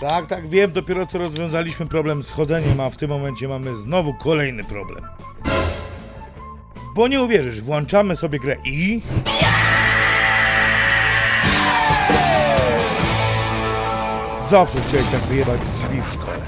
Tak, tak, wiem, dopiero co rozwiązaliśmy problem z chodzeniem, a w tym momencie mamy znowu kolejny problem. Bo nie uwierzysz, włączamy sobie grę i... Zawsze chciałeś tak wyjebać drzwi w szkole.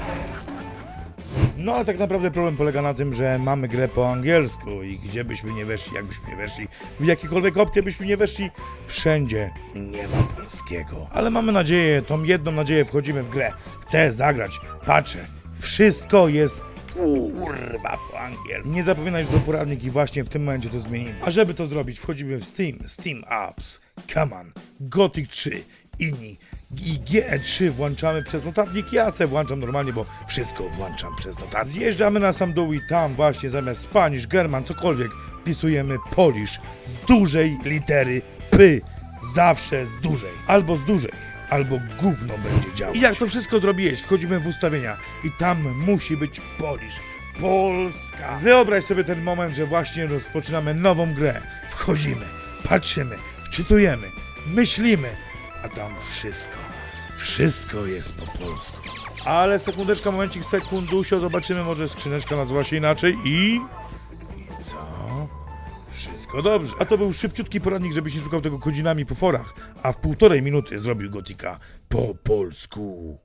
No ale tak naprawdę problem polega na tym, że mamy grę po angielsku i gdzie byśmy nie weszli, jakbyśmy nie weszli, w jakiekolwiek opcje byśmy nie weszli, wszędzie nie ma polskiego. Ale mamy nadzieję, tą jedną nadzieję wchodzimy w grę. Chcę zagrać, patrzę, wszystko jest kurwa po angielsku. Nie zapominaj, że to poradnik i właśnie w tym momencie to zmienimy. A żeby to zrobić, wchodzimy w Steam, Steam Apps, on, Gothic 3, inni i GE3 włączamy przez notatnik. Ja se włączam normalnie, bo wszystko włączam przez notatnik. Zjeżdżamy na sam dół i tam właśnie zamiast Spanish, German, cokolwiek wpisujemy Polish z dużej litery P. Zawsze z dużej. Albo z dużej. Albo gówno będzie działać. I jak to wszystko zrobiłeś, wchodzimy w ustawienia i tam musi być Polish. Polska. Wyobraź sobie ten moment, że właśnie rozpoczynamy nową grę. Wchodzimy, patrzymy, wczytujemy, myślimy, a tam wszystko, wszystko jest po polsku. Ale sekundeczka, momencik, sekundusio, zobaczymy, może skrzyneczka nazywa się inaczej i... I co? Wszystko dobrze. A to był szybciutki poradnik, żebyś nie szukał tego godzinami po forach, a w półtorej minuty zrobił Gotika po polsku.